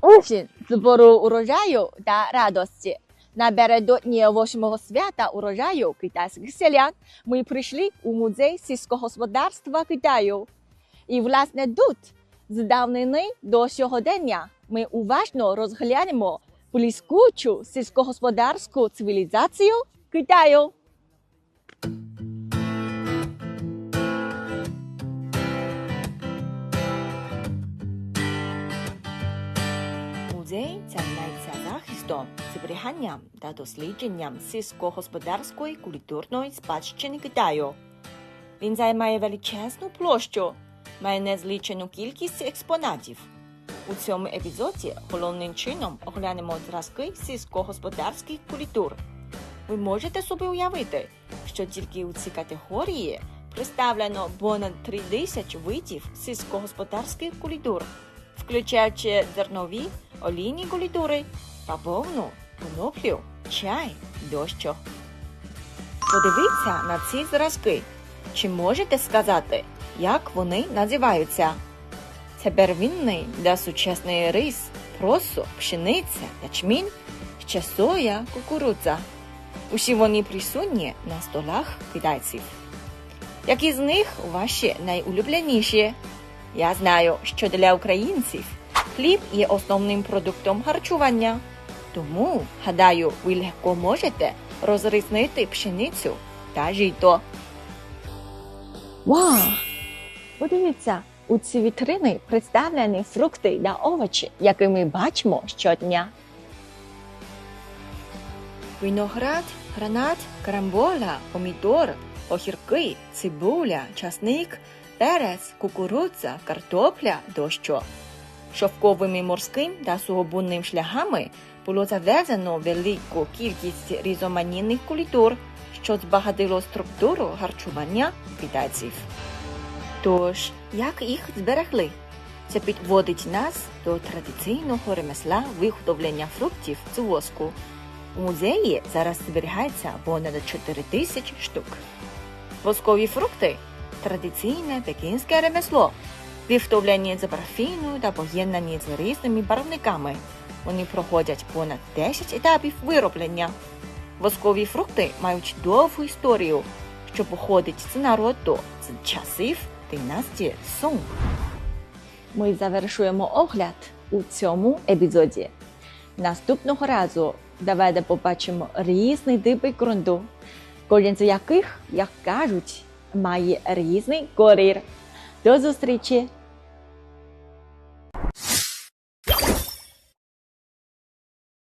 Осінь збору урожаю та радості. Напередодні восьмого свята урожаю китайських селян ми прийшли у музей сільськогосподарства Китаю. І власне тут, з давнини до сьогодення, ми уважно розглянемо блискучу сільськогосподарську цивілізацію Китаю. Музей займається захистом, зберіганням та дослідженням сільськогосподарської культурної спадщини Китаю. Він займає величезну площу, має незлічену кількість експонатів. У цьому епізоді головним чином оглянемо зразки сільськогосподарських культур. Ви можете собі уявити, що тільки у цій категорії представлено понад 3 тисяч видів сільськогосподарських культур, включаючи зернові, олійні культури, бавовну, коноплю, чай тощо. Подивіться на ці зразки. Чи можете сказати, як вони називаються? Це первинний для сучасної рис, просо, пшениця, ячмінь, ще соя, кукурудза. Усі вони присутні на столах китайців. Які з них ваші найулюбленіші? Я знаю, що для українців хліб є основним продуктом харчування. Тому, гадаю, ви легко можете розрізнити пшеницю та жито. Вау! Подивіться, у ці вітрини представлені фрукти та овочі, які ми бачимо щодня. Виноград, гранат, карамбола, помідор, огірки, цибуля, часник, перець, кукурудза, картопля тощо. Шовковими морським та сугубунним шляхами було завезено велику кількість різноманітних культур, що збагатило структуру харчування китайців. Тож, як їх зберегли? Це підводить нас до традиційного ремесла виготовлення фруктів з воску. У музеї зараз зберігається понад 4 тисяч штук. Воскові фрукти традиційне пекінське ремесло, виготовлені з парафіну та поєднані з різними барвниками. Вони проходять понад 10 етапів вироблення. Воскові фрукти мають довгу історію, що походить з народу з часів династії Сун. Ми завершуємо огляд у цьому епізоді. Наступного разу давайте побачимо різні типи ґрунту, кожен яких, як кажуть, має різний колір. До зустрічі!